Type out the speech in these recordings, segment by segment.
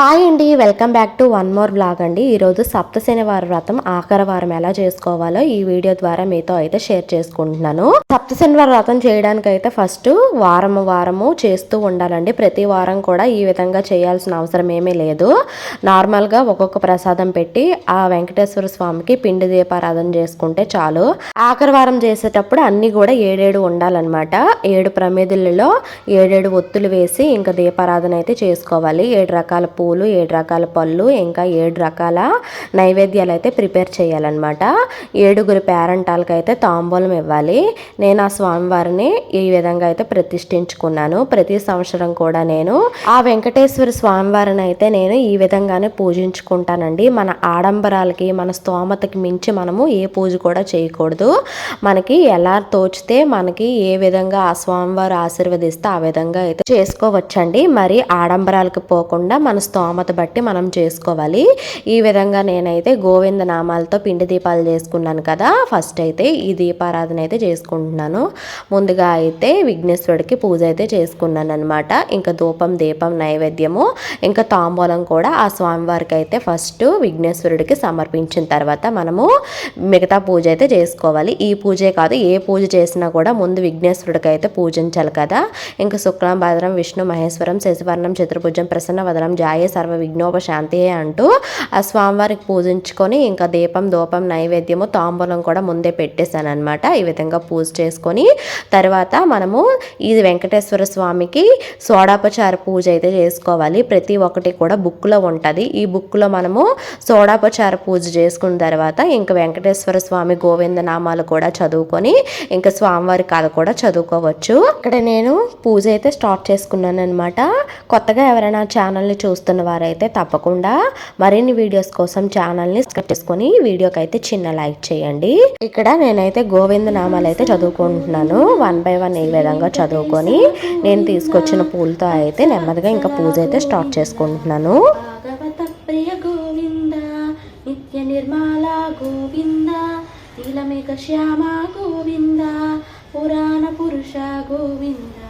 Hi అండి welcome back to one more blog అండి. ఈరోజు సప్త శనివారం వ్రతం ఆఖరి వారం ఎలా చేసుకోవాలో ఈ వీడియో ద్వారా మీతో అయితే షేర్ చేసుకుంటున్నాను. సప్త శనివారం వ్రతం చేయడానికి అయితే ఫస్ట్ వారం వారము చేస్తూ ఉండాలండి. ప్రతి వారం కూడా ఈ విధంగా చేయాల్సిన అవసరం ఏమీ లేదు. నార్మల్గా ఒక్కొక్క ప్రసాదం పెట్టి ఆ వెంకటేశ్వర స్వామికి పిండి దీపారాధన చేసుకుంటే చాలు. ఆఖరి వారం చేసేటప్పుడు అన్ని కూడా ఏడేడు ఉండాలన్నమాట. ఏడు ప్రమిదులలో ఏడేడు ఒత్తులు వేసి ఇంకా దీపారాధన అయితే చేసుకోవాలి. ఏడు రకాల పూలు ఏడు రకాల పళ్ళు ఇంకా ఏడు రకాల నైవేద్యాలు అయితే ప్రిపేర్ చేయాలన్నమాట. ఏడుగురు పేరంటాలకు అయితే తాంబూలం ఇవ్వాలి. నేను ఆ స్వామివారిని ఈ విధంగా అయితే ప్రతిష్ఠించుకున్నాను. ప్రతి సంవత్సరం కూడా నేను ఆ వెంకటేశ్వర స్వామివారిని అయితే నేను ఈ విధంగానే పూజించుకుంటానండి. మన ఆడంబరాలకి మన స్తోమతకి మించి మనము ఏ పూజ కూడా చేయకూడదు. మనకి ఎలా తోచితే మనకి ఏ విధంగా ఆ స్వామివారు ఆశీర్వదిస్తే ఆ విధంగా అయితే చేసుకోవచ్చండి. మరి ఆడంబరాలకు పోకుండా మన స్తోమత బట్టి మనం చేసుకోవాలి. ఈ విధంగా నేనైతే గోవింద నామాలతో పిండి దీపాలు చేసుకున్నాను కదా ఫస్ట్ అయితే ఈ దీపారాధన అయితే చేసుకుంటున్నాను. ముందుగా అయితే విఘ్నేశ్వరుడికి పూజ అయితే చేసుకున్నాను అనమాట ఇంకా ధూపం దీపం నైవేద్యము ఇంకా తాంబూలం కూడా ఆ స్వామివారికి అయితే ఫస్ట్ విఘ్నేశ్వరుడికి సమర్పించిన తర్వాత మనము మిగతా పూజ అయితే చేసుకోవాలి. ఈ పూజే కాదు ఏ పూజ చేసినా కూడా ముందు విఘ్నేశ్వరుడికి అయితే పూజించాలి కదా. ఇంకా శుక్లం భద్రం విష్ణు మహేశ్వరం శశివర్ణం చతుర్భుజం ప్రసన్న వదనం జాయ సర్వ విఘ్నోపశాంతి అంటూ ఆ స్వామివారికి పూజించుకొని ఇంకా దీపం దూపం నైవేద్యము తాంబూలం కూడా ముందే పెట్టేశాను అనమాట ఈ విధంగా పూజ చేసుకొని తర్వాత మనము ఈ వెంకటేశ్వర స్వామికి సోడాపచార పూజ అయితే చేసుకోవాలి. ప్రతి ఒక్కటి కూడా బుక్లో ఉంటుంది. ఈ బుక్లో మనము సోడాపచార పూజ చేసుకున్న తర్వాత ఇంకా వెంకటేశ్వర స్వామి గోవింద నామాలు కూడా చదువుకొని ఇంకా స్వామివారి కథ కూడా చదువుకోవచ్చు. ఇక్కడ నేను పూజ అయితే స్టార్ట్ చేసుకున్నాను అనమాట కొత్తగా ఎవరైనా ఛానల్ని చూస్తున్న వారైతే తప్పకుండా మరిన్ని వీడియోస్ కోసం ఛానల్ని కట్టేసుకొని చేసుకొని వీడియోకి అయితే చిన్న లైక్ చేయండి. ఇక్కడ నేనైతే గోవింద నామాలు అయితే చదువుకుంటున్నాను. వన్ బై వన్ ఈ విధంగా చదువుకొని నేను తీసుకొచ్చిన పూలతో అయితే నెమ్మదిగా ఇంకా పూజ అయితే స్టార్ట్ చేసుకుంటున్నాను. ప్రియ గోవింద నిత్య గోవింద శ్యామ గోవింద పురాణ పురుష గోవింద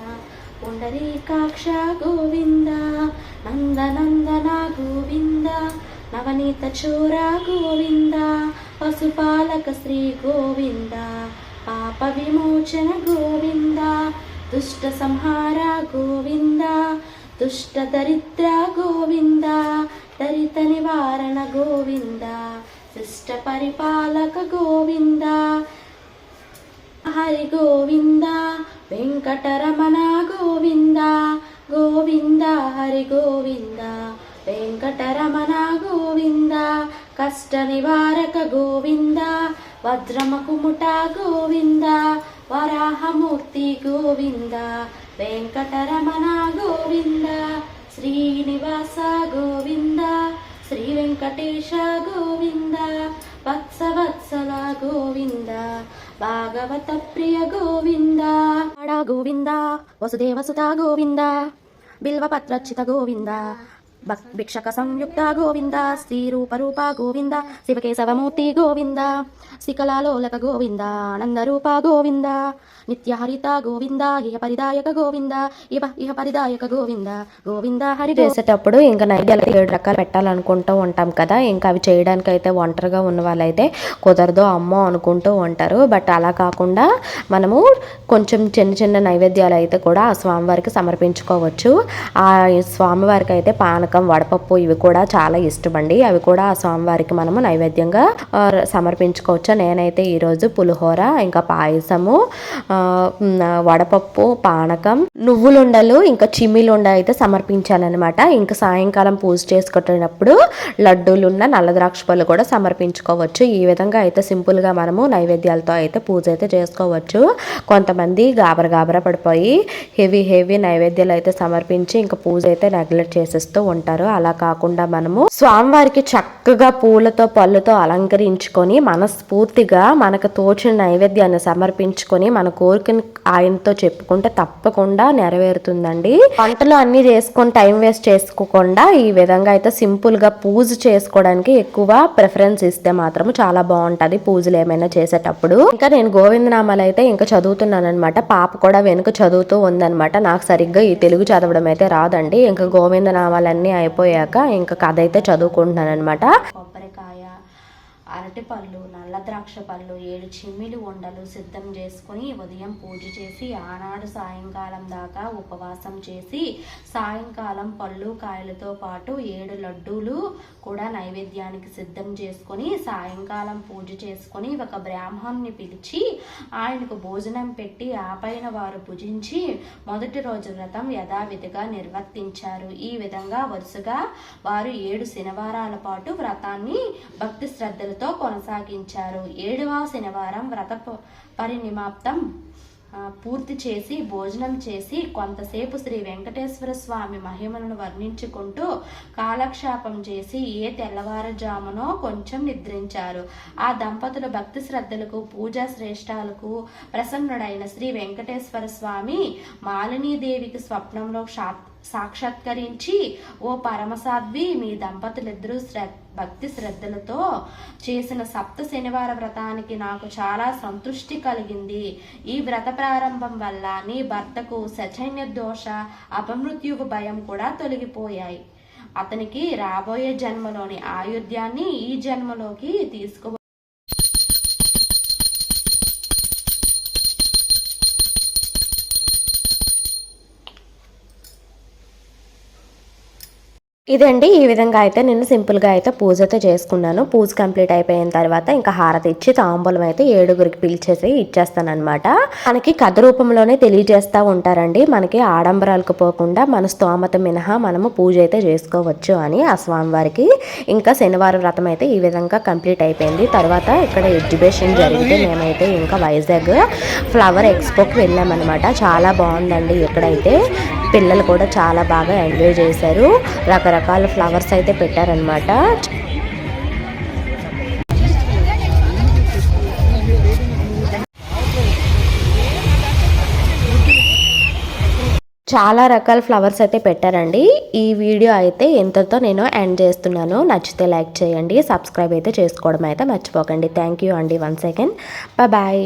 పుండరీకాక్ష గోవింద నందనందన గోవింద నవనీత చోర గోవింద పశుపాలక శ్రీ గోవింద పాప విమోచన గోవింద దుష్ట సంహార గోవింద దుష్ట దరిద్ర గోవింద దరిత నివారణ గోవింద శిష్ట పరిపాలక గోవింద హరి గోవింద వెంకటరమణ గోవింద గోవింద హరి గోవింద వెంకటరమణ గోవింద కష్ట నివారక గోవింద వజ్రమకుముట గోవింద వరాహమూర్తి గోవింద వెంకటరమణ గోవింద శ్రీనివాస గోవింద శ్రీ వెంకటేశ గోవింద వత్సవత్సల గోవింద భాగవత ప్రియ గోవింద ఆడా గోవింద వసుదేవసుత గోవింద. బిల్వపత్రచిత గోవింద. భిక్షక సంయుక్త గోవింద శ్రీ రూప గోవింద శివకేశవమూర్తి గోవింద శిఖలాలోలక గోవింద ఆనందరూప గోవింద నిత్యహరిత గోవింద ఇహ పరిదాయక గోవింద ఇహ ఇహ పరిదాయక గోవింద గోవింద హరి చేసేటప్పుడు ఇంకా నైవేద్యాలు ఏడు రకాలు పెట్టాలనుకుంటూ ఉంటాం కదా ఇంకా అవి చేయడానికి అయితే ఒంటరిగా ఉన్న వాళ్ళైతే కుదరదు అమ్మో అనుకుంటూ ఉంటారు. బట్ అలా కాకుండా మనము కొంచెం చిన్న చిన్న నైవేద్యాలు అయితే కూడా ఆ స్వామివారికి సమర్పించుకోవచ్చు. ఆ స్వామివారికి అయితే పానకం వడపప్పు ఇవి కూడా చాలా ఇష్టం అండి అవి కూడా ఆ స్వామివారికి మనము నైవేద్యంగా సమర్పించుకోవచ్చు. నేనైతే ఈరోజు పులిహోర ఇంకా పాయసము వడపప్పు పానకం నువ్వులుండలు ఇంకా చిమ్మిలుండ అయితే సమర్పించాలన్నమాట. ఇంకా సాయంకాలం పూజ చేసుకునేటప్పుడు లడ్డూలున్న నల్ల ద్రాక్ష పళ్ళు కూడా సమర్పించుకోవచ్చు. ఈ విధంగా అయితే సింపుల్గా మనము నైవేద్యాలతో అయితే పూజ అయితే చేసుకోవచ్చు. కొంతమంది గాబర గాబర పడిపోయి హెవీ హెవీ నైవేద్యాలు అయితే సమర్పించి ఇంకా పూజ అయితే నెగ్లెక్ట్ చేసేస్తూ ఉంటారు. అలా కాకుండా మనము స్వామివారికి చక్కగా పూలతో పళ్ళుతో అలంకరించుకొని మనస్ఫూర్తిగా మనకు తోచిన నైవేద్యాన్ని సమర్పించుకొని మన కోరికను ఆయనతో చెప్పుకుంటే తప్పకుండా నెరవేరుతుందండి. వంటలు అన్ని చేసుకొని టైం వేస్ట్ చేసుకోకుండా ఈ విధంగా అయితే సింపుల్గా పూజ చేసుకోవడానికి ఎక్కువ ప్రిఫరెన్స్ ఇస్తే మాత్రం చాలా బాగుంటది పూజలు ఏమైనా చేసేటప్పుడు. ఇంకా నేను గోవిందనామాలు అయితే ఇంకా చదువుతున్నాను అనమాట పాప కూడా వెనుక చదువుతూ ఉందన్నమాట. నాకు సరిగ్గా ఈ తెలుగు చదవడం అయితే రాదండి. ఇంకా గోవిందనామాలన్నీ అయిపోయాక ఇంకా కథ అయితే చదువుకుంటున్నాను అనమాట అరటిపళ్ళు నల్ల ద్రాక్ష పళ్ళు ఏడు చిమ్మిలి ఉండలు సిద్ధం చేసుకుని ఉదయం పూజ చేసి ఆనాడు సాయంకాలం దాకా ఉపవాసం చేసి సాయంకాలం పళ్ళు కాయలతో పాటు ఏడు లడ్డూలు కూడా నైవేద్యానికి సిద్ధం చేసుకొని సాయంకాలం పూజ చేసుకొని ఒక బ్రాహ్మణ్ణి పిలిచి ఆయనకు భోజనం పెట్టి ఆపైన వారు భుజించి మొదటి రోజు వ్రతం యథావిధిగా నిర్వర్తించారు. ఈ విధంగా వరుసగా వారు ఏడు శనివారాల పాటు వ్రతాన్ని భక్తి శ్రద్ధలతో కొనసాగించారు. ఏడవ శనివారం వ్రత పరినిమాప్తం పూర్తి చేసి భోజనం చేసి కొంతసేపు శ్రీ వెంకటేశ్వర స్వామి మహిమలను వర్ణించుకుంటూ కాలక్షేపం చేసి ఏ తెల్లవారుజామునో కొంచెం నిద్రించారు. ఆ దంపతుల భక్తి శ్రద్ధలకు పూజా శ్రేష్టాలకు ప్రసన్నుడైన శ్రీ వెంకటేశ్వర స్వామి మాలినీదేవికి స్వప్నంలో సాక్షాత్కరించి ఓ పరమసాధ్వి మీ దంపతులిద్దరూ శ్రద్ధ భక్తి శ్రద్ధలతో చేసిన సప్త శనివార వ్రతానికి నాకు చాలా సంతృష్టి కలిగింది. ఈ వ్రత ప్రారంభం వల్ల నీ భర్తకు సచైన్య దోష అపమృత్యువు భయం కూడా తొలగిపోయాయి. అతనికి రాబోయే జన్మలోని ఆయుధ్యాన్ని ఈ జన్మలోకి తీసుకు ఇదండి ఈ విధంగా అయితే నేను సింపుల్గా అయితే పూజ అయితే చేసుకున్నాను. పూజ కంప్లీట్ అయిపోయిన తర్వాత ఇంకా హారతి ఇచ్చి తాంబూలం అయితే ఏడుగురికి పిలిచేసి ఇచ్చేస్తానమాట మనకి కథ రూపంలోనే తెలియజేస్తూ ఉంటారండి. మనకి ఆడంబరాలకు పోకుండా మన స్తోమత మినహా మనము పూజ అయితే చేసుకోవచ్చు అని ఆ స్వామివారికి. ఇంకా శనివారం వ్రతం అయితే ఈ విధంగా కంప్లీట్ అయిపోయింది. తర్వాత ఇక్కడ ఎగ్జిబిషన్ జరిగితే మేమైతే ఇంకా వైజాగ్ ఫ్లవర్ ఎక్స్పోకి వెళ్ళామన్నమాట. చాలా బాగుందండి ఇక్కడైతే. పిల్లలు కూడా చాలా బాగా ఎంజాయ్ చేశారు. రకరకాల ఫ్లవర్స్ అయితే పెట్టారనమాట చాలా రకాల ఫ్లవర్స్ అయితే పెట్టారండి. ఈ వీడియో అయితే ఎంతతో నేను ఎండ్ చేస్తున్నాను నచ్చితే లైక్ చేయండి సబ్స్క్రైబ్ అయితే చేసుకోవడం అయితే మర్చిపోకండి. థ్యాంక్ యూ అండి వన్ సెకండ్ బాయ్